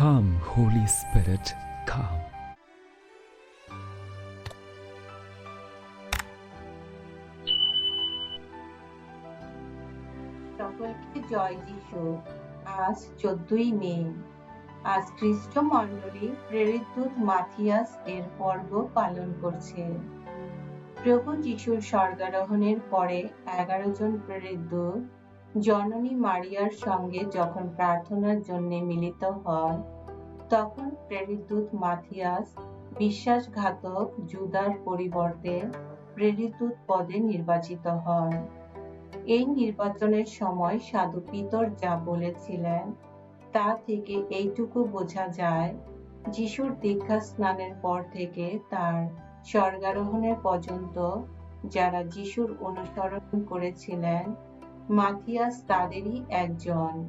Come, Holy Spirit, come. সকলকে জয় যিশু। আজ চোদ্দই মে। আজ খ্রিস্ট মণ্ডলী প্রেরিত দূত মাথিয়াস এর পর্ব পালন করছে। প্রভু যিশুর স্বর্গারোহণের পরে এগারো জন প্রেরিত দূত জননী মারিয়ার সঙ্গে যখন প্রার্থনার জন্য মিলিত হয় তখন প্রেরিত দূত মাথিয়াস বিশ্বাসঘাতক জুদার পরিবর্তে প্রেরিত দূত পদে নির্বাচিত হন। এই নির্বাচনের সময় সাধু পিতর যা বলেছিলেন, তা থেকে এইটুকু বোঝা যায়, যিশুর দীক্ষা স্নানের পর থেকে তার স্বর্গারোহণের পর্যন্ত যারা যিশুর অনুসরণ করেছিলেন মাথিয়াস তাদেরই একজন।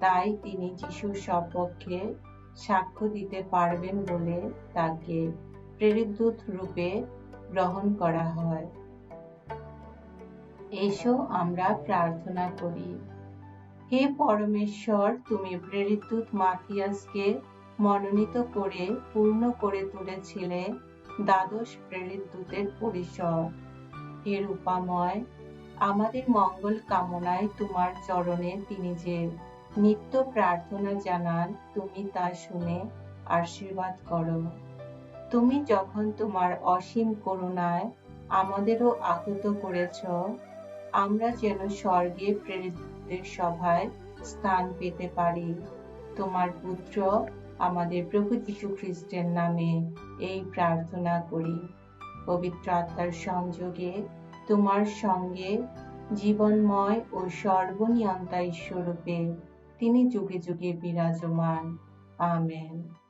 তাই তিনি যিশুর সপক্ষে সাক্ষ্য দিতে পারবেন বলে তাকে প্রেরিত রূপে গ্রহণ করা হয়। এসো আমরা প্রার্থনা করি। হে পরমেশ্বর, তুমি প্রেরিত মাথিয়াসকে মনোনীত করে পূর্ণ করে তুলেছিলে দ্বাদশ প্রেরিত দূতের পরিসর হে রূপাময় আমাদের মঙ্গল কামনায় তোমার চরণে তিনি যে নিত্য প্রার্থনা জানান, তুমি তা শুনে আশীর্বাদ করো। তুমি যখন তোমার অসীম করুণায় আমাদেরও আহত করেছ, আমরা যেন স্বর্গে প্রেরিতদের সভায় স্থান পেতে পারি। তোমার পুত্র আমাদের প্রভু যীশু খ্রিস্টের নামে এই প্রার্থনা করি। পবিত্র আত্মার সংযোগে তোমার সঙ্গে জীবনময় ও সর্বনিয়ন্তা ঈশ্বরূপে তিনি যুগে যুগে বিরাজমান। আমেন।